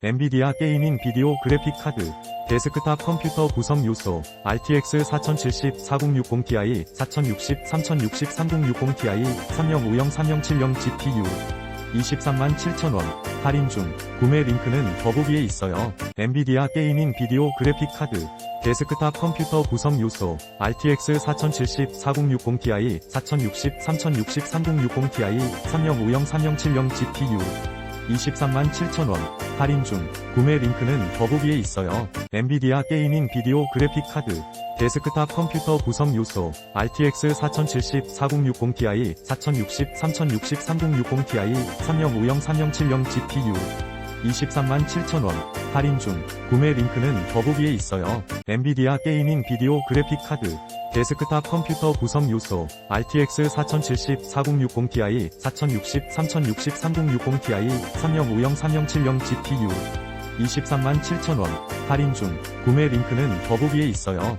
엔비디아 게이밍 비디오 그래픽 카드, 데스크탑 컴퓨터 구성 요소, RTX 4070, 4060ti, 4060, 3060, 3060ti, 3050, 3070 GPU. 23만 7천원, 할인 중, 구매 링크는 더보기에 있어요. 엔비디아 게이밍 비디오 그래픽 카드, 데스크탑 컴퓨터 구성 요소, RTX 4070, 4060ti, 4060, 3060, 3060ti, 3050, 3070 GPU. 23만 7천원, 할인 중, 구매 링크는 더보기에 있어요. 엔비디아 게이밍 비디오 그래픽 카드, 데스크탑 컴퓨터 구성 요소, RTX 4070, 4060ti, 4060, 3060, 3060ti, 3050, 3070 GPU. 23만 7천원, 할인 중, 구매 링크는 더보기에 있어요. 엔비디아 게이밍 비디오 그래픽 카드, 데스크탑 컴퓨터 구성 요소, RTX 4070, 4060ti, 4060, 3060, 3060ti, 3050, 3070 GPU. 23만 7천원, 할인 중, 구매 링크는 더보기에 있어요.